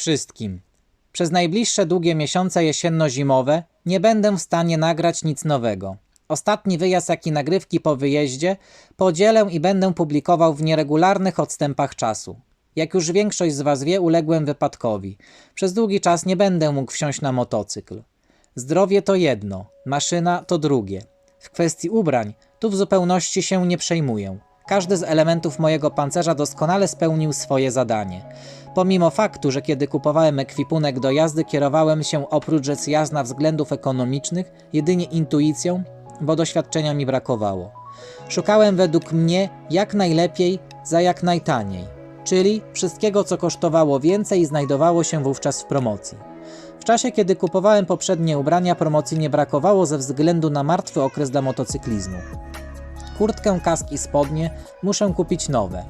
wszystkim. Przez najbliższe długie miesiące jesienno-zimowe nie będę w stanie nagrać nic nowego. Ostatni wyjazd, jak i nagrywki po wyjeździe podzielę i będę publikował w nieregularnych odstępach czasu. Jak już większość z Was wie, uległem wypadkowi. Przez długi czas nie będę mógł wsiąść na motocykl. Zdrowie to jedno, maszyna to drugie. W kwestii ubrań, tu w zupełności się nie przejmuję. Każdy z elementów mojego pancerza doskonale spełnił swoje zadanie. Pomimo faktu, że kiedy kupowałem ekwipunek do jazdy, kierowałem się oprócz rzecz jasna względów ekonomicznych jedynie intuicją, bo doświadczenia mi brakowało. Szukałem według mnie jak najlepiej za jak najtaniej, czyli wszystkiego, co kosztowało więcej i znajdowało się wówczas w promocji. W czasie, kiedy kupowałem poprzednie ubrania, promocji nie brakowało ze względu na martwy okres dla motocyklizmu. Kurtkę, kask i spodnie muszę kupić nowe.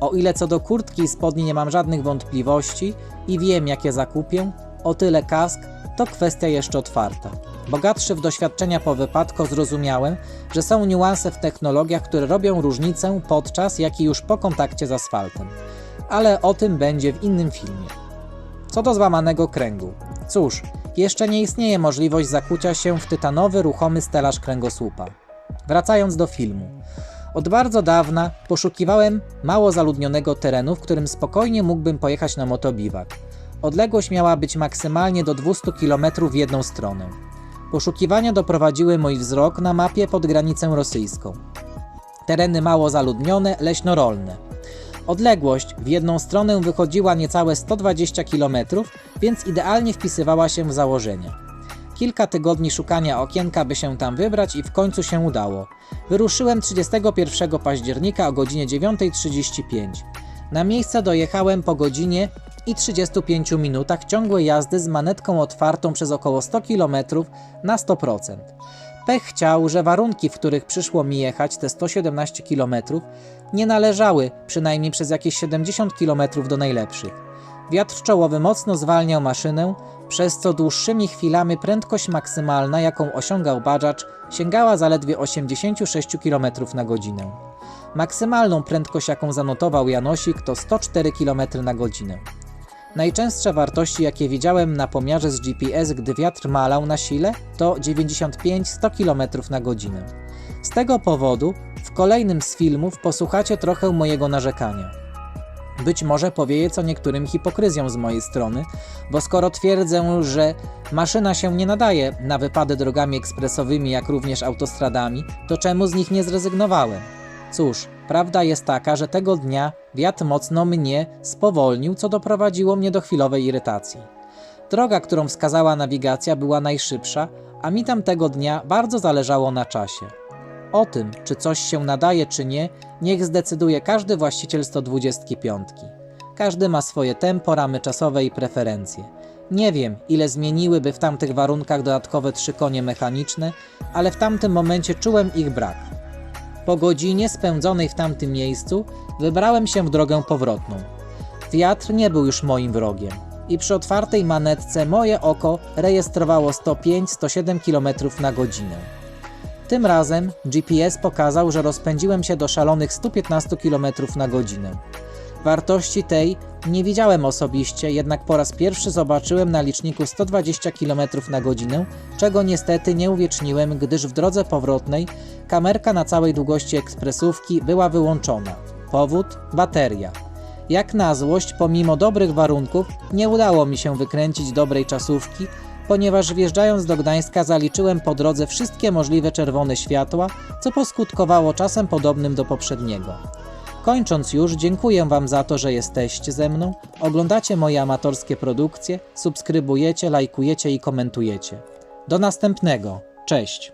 O ile co do kurtki i spodni nie mam żadnych wątpliwości i wiem, jakie zakupię, o tyle kask to kwestia jeszcze otwarta. Bogatszy w doświadczenia po wypadku zrozumiałem, że są niuanse w technologiach, które robią różnicę podczas, jak i już po kontakcie z asfaltem. Ale o tym będzie w innym filmie. Co do złamanego kręgu. Cóż, jeszcze nie istnieje możliwość zakucia się w tytanowy, ruchomy stelaż kręgosłupa. Wracając do filmu. Od bardzo dawna poszukiwałem mało zaludnionego terenu, w którym spokojnie mógłbym pojechać na motobiwak. Odległość miała być maksymalnie do 200 km w jedną stronę. Poszukiwania doprowadziły mój wzrok na mapie pod granicę rosyjską. Tereny mało zaludnione, leśnorolne. Odległość w jedną stronę wychodziła niecałe 120 km, więc idealnie wpisywała się w założenia. Kilka tygodni szukania okienka, by się tam wybrać i w końcu się udało. Wyruszyłem 31 października o godzinie 9.35. Na miejsce dojechałem po godzinie i 35 minutach ciągłej jazdy z manetką otwartą przez około 100 km na 100%. Pech chciał, że warunki, w których przyszło mi jechać te 117 km, nie należały, przynajmniej przez jakieś 70 km do najlepszych. Wiatr czołowy mocno zwalniał maszynę, przez co dłuższymi chwilami prędkość maksymalna, jaką osiągał badzacz, sięgała zaledwie 86 km na godzinę. Maksymalną prędkość, jaką zanotował Janosik, to 104 km na godzinę. Najczęstsze wartości, jakie widziałem na pomiarze z GPS, gdy wiatr malał na sile, to 95-100 km na godzinę. Z tego powodu w kolejnym z filmów posłuchacie trochę mojego narzekania. Być może powieje co niektórym hipokryzją z mojej strony, bo skoro twierdzę, że maszyna się nie nadaje na wypady drogami ekspresowymi, jak również autostradami, to czemu z nich nie zrezygnowałem? Cóż, prawda jest taka, że tego dnia wiatr mocno mnie spowolnił, co doprowadziło mnie do chwilowej irytacji. Droga, którą wskazała nawigacja, była najszybsza, a mi tamtego dnia bardzo zależało na czasie. O tym, czy coś się nadaje, czy nie, niech zdecyduje każdy właściciel 125. Każdy ma swoje tempo, ramy czasowe i preferencje. Nie wiem, ile zmieniłyby w tamtych warunkach dodatkowe trzy konie mechaniczne, ale w tamtym momencie czułem ich brak. Po godzinie spędzonej w tamtym miejscu wybrałem się w drogę powrotną. Wiatr nie był już moim wrogiem i przy otwartej manetce moje oko rejestrowało 105-107 km na godzinę. Tym razem GPS pokazał, że rozpędziłem się do szalonych 115 km na godzinę. Wartości tej nie widziałem osobiście, jednak po raz pierwszy zobaczyłem na liczniku 120 km na godzinę, czego niestety nie uwieczniłem, gdyż w drodze powrotnej kamerka na całej długości ekspresówki była wyłączona. Powód? Bateria. Jak na złość, pomimo dobrych warunków, nie udało mi się wykręcić dobrej czasówki, ponieważ wjeżdżając do Gdańska zaliczyłem po drodze wszystkie możliwe czerwone światła, co poskutkowało czasem podobnym do poprzedniego. Kończąc już, dziękuję Wam za to, że jesteście ze mną, oglądacie moje amatorskie produkcje, subskrybujecie, lajkujecie i komentujecie. Do następnego. Cześć!